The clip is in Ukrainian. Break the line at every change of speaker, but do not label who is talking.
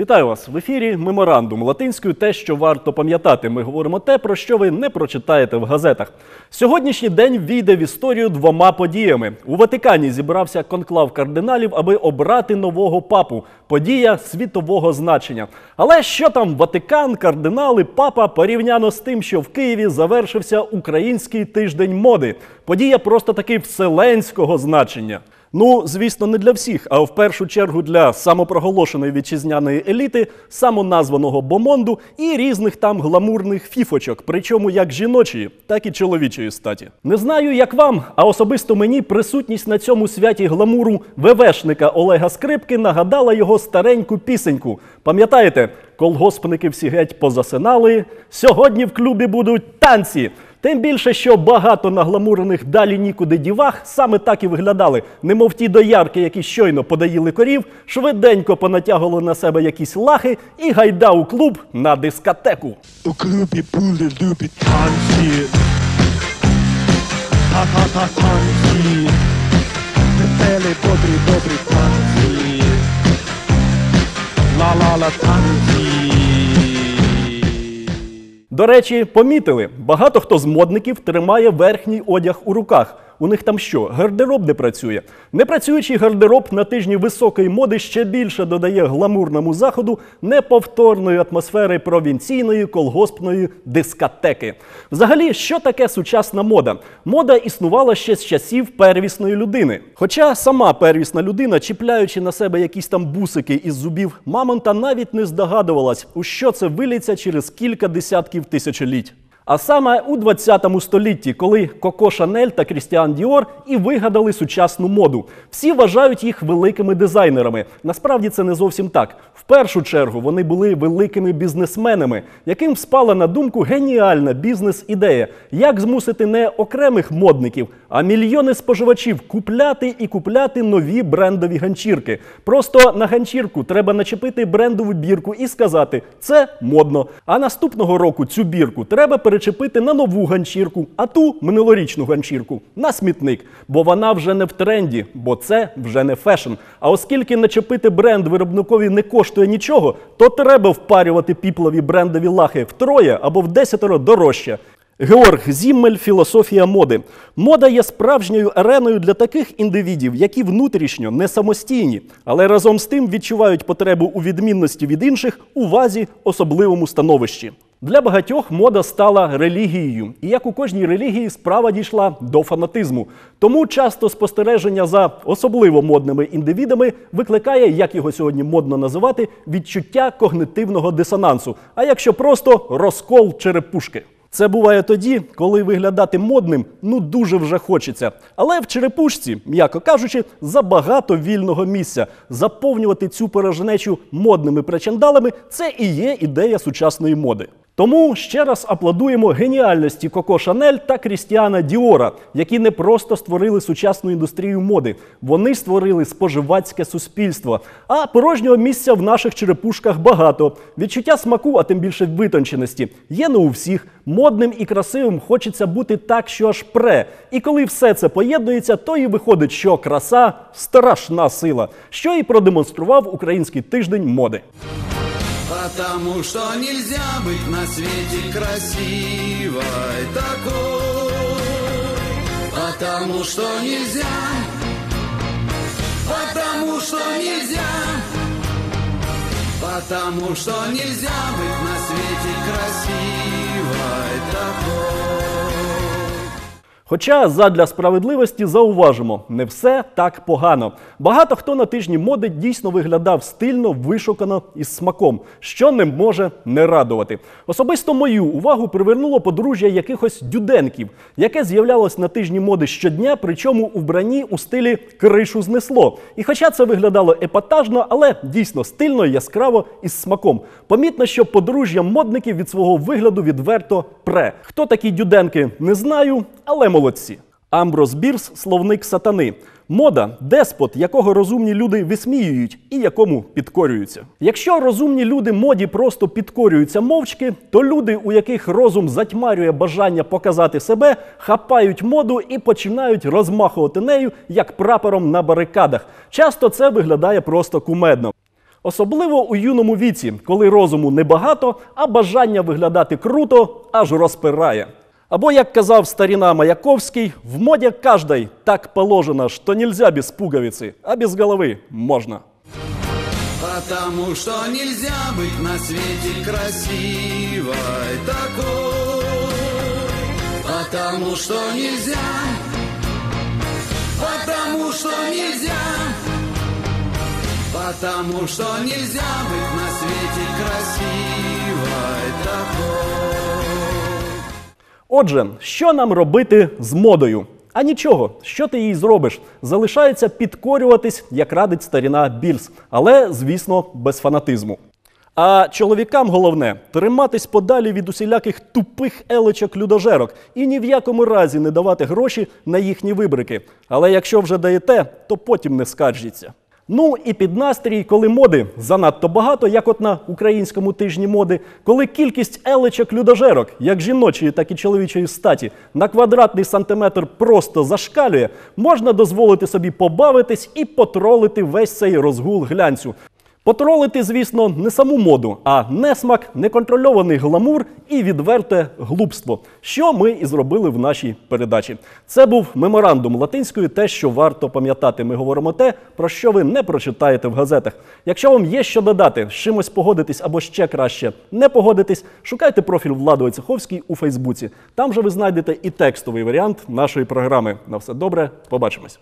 Вітаю вас в ефірі. Меморандум латинською. Те, що варто пам'ятати. Ми говоримо те, про що ви не прочитаєте в газетах. Сьогоднішній день війде в історію двома подіями. У Ватикані зібрався конклав кардиналів, аби обрати нового папу. Подія світового значення. Але що там Ватикан, кардинали, папа порівняно з тим, що в Києві завершився український тиждень моди. Подія просто таки вселенського значення. Ну, звісно, не для всіх, а в першу чергу для самопроголошеної вітчизняної еліти, самоназваного бомонду і різних там гламурних фіфочок, причому як жіночої, так і чоловічої статі. Не знаю, як вам, а особисто мені присутність на цьому святі гламуру ВВшника Олега Скрипки нагадала його стареньку пісеньку. Пам'ятаєте, колгоспники всі геть позасинали. Сьогодні в клубі будуть танці. Тим більше, що багато нагламурених далі нікуди дівах саме так і виглядали, немов ті доярки, які щойно подаїли корів, швиденько понатягували на себе якісь лахи і гайда у клуб на дискотеку.
У клубі були любі танці. Та-та-та танці. Веселі, добрі, добрі танці. Ла-ла-ла танці.
До речі, помітили, багато хто з модників тримає верхній одяг у руках. У них там що, гардероб не працює? Непрацюючий гардероб на тижні високої моди ще більше додає гламурному заходу неповторної атмосфери провінційної колгоспної дискотеки. Взагалі, що таке сучасна мода? Мода існувала ще з часів первісної людини. Хоча сама первісна людина, чіпляючи на себе якісь там бусики із зубів мамонта, навіть не здогадувалась, у що це виліться через кілька десятків тисячоліть. А саме у 20 столітті, коли Коко Шанель та Крістіан Діор і вигадали сучасну моду. Всі вважають їх великими дизайнерами. Насправді це не зовсім так. В першу чергу вони були великими бізнесменами, яким спала на думку геніальна бізнес-ідея, як змусити не окремих модників, а мільйони споживачів купляти і купляти нові брендові ганчірки. Просто на ганчірку треба начепити брендову бірку і сказати це модно. А наступного року цю бірку треба перечепити на нову ганчірку, а ту минулорічну ганчірку на смітник. Бо вона вже не в тренді, бо це вже не фешн. А оскільки начепити бренд виробникові не коштує нічого, то треба впарювати піплові брендові лахи втроє або в десятеро дорожче. Георг Зіммель філософія моди. Мода є справжньою ареною для таких індивідів, які внутрішньо не самостійні, але разом з тим відчувають потребу у відмінності від інших, увазі, особливому становищі. Для багатьох мода стала релігією, і як у кожній релігії справа дійшла до фанатизму. Тому часто спостереження за особливо модними індивідами викликає, як його сьогодні модно називати, відчуття когнитивного дисонансу. А якщо просто розкол черепушки. Це буває тоді, коли виглядати модним ну дуже вже хочеться. Але в черепушці, м'яко кажучи, забагато вільного місця. Заповнювати цю порожнечу модними причандалами це і є ідея сучасної моди. Тому ще раз аплодуємо геніальності Коко Шанель та Крістіана Діора, які не просто створили сучасну індустрію моди, вони створили споживацьке суспільство. А порожнього місця в наших черепушках багато. Відчуття смаку, а тим більше витонченості, є не у всіх. Модним і красивим хочеться бути так, що аж пре. І коли все це поєднується, то і виходить, що краса страшна сила, що і продемонстрував український тиждень моди.
Потому что нельзя быть на свете красивой такой. Потому что нельзя. Потому что нельзя. Потому что нельзя быть на свете красивой такой.
Хоча задля справедливості зауважимо, не все так погано. Багато хто на тижні моди дійсно виглядав стильно, вишукано і з смаком, що не може не радувати. Особисто мою увагу привернуло подружжя якихось дюденків, яке з'являлось на тижні моди щодня, причому у вбранні у стилі кришу знесло. І хоча це виглядало епатажно, але дійсно стильно, яскраво і з смаком. Помітно, що подружжя модників від свого вигляду відверто пре. Хто такі дюденки, не знаю, але молодці. Амброс Бірс словник сатани. Мода деспот, якого розумні люди висміюють і якому підкорюються. Якщо розумні люди моді просто підкорюються мовчки, то люди, у яких розум затьмарює бажання показати себе, хапають моду і починають розмахувати нею як прапором на барикадах. Часто це виглядає просто кумедно. Особливо у юному віці, коли розуму небагато, а бажання виглядати круто аж розпирає. Або, як казав старіна Маяковський, в моді каждой так положено, що нельзя без пуговиці, а без голови можна.
Потому что нельзя быть на свете красивой такой. Потому что нельзя. Потому что нельзя. Потому что нельзя быть на свете красивой такой.
Отже, що нам робити з модою? А нічого, що ти їй зробиш? Залишається підкорюватись, як радить старіна Більс, але, звісно, без фанатизму. А чоловікам головне триматись подалі від усіляких тупих елечок людожерок і ні в якому разі не давати гроші на їхні вибрики. Але якщо вже даєте, то потім не скаржіться. Ну і під настрій, коли моди занадто багато, як от на українському тижні моди, коли кількість елечок людожерок, як жіночої, так і чоловічої статі, на квадратний сантиметр просто зашкалює, можна дозволити собі побавитись і потролити весь цей розгул глянцю. Потролити, звісно, не саму моду, а несмак, неконтрольований гламур і відверте глупство, що ми і зробили в нашій передачі. Це був меморандум латинською, те, що варто пам'ятати. Ми говоримо те, про що ви не прочитаєте в газетах. Якщо вам є що додати, з чимось погодитись або ще краще не погодитись, шукайте профіль Влади Ойцеховський у Фейсбуці. Там же ви знайдете і текстовий варіант нашої програми. На все добре, побачимось.